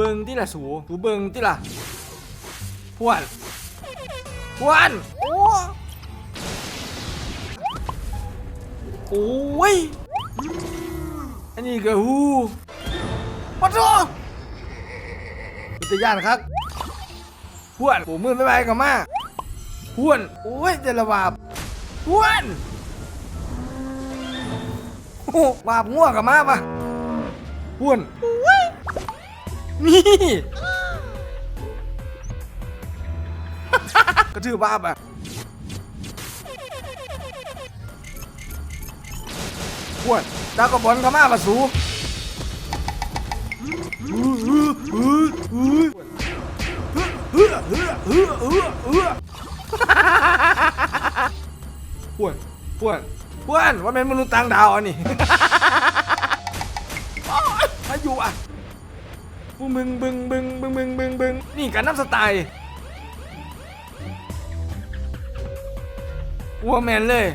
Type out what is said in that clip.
เบิงที่ละสูสูเบิงที่ละพวนพวนโอ้โอ้ยอันนี้ก็ฮูปัดโตอุทยานครับพวนปูมือไม่ไหวกับมาพวนโอ้ยเจระบาบพวนโอ้บาบง่วงกับมาปะพวน นี่ ก็ถือบ้าไปบขวดดากระบอลเขามาปะสูพวดพวดพวดว่าเป็นมนุษย์ต่างดาวอันนี้มาอยู่อะ กูมึงบึงบึงบึงบึงบึงบึงนี่การน้ำสไตล์วัวแมนเลย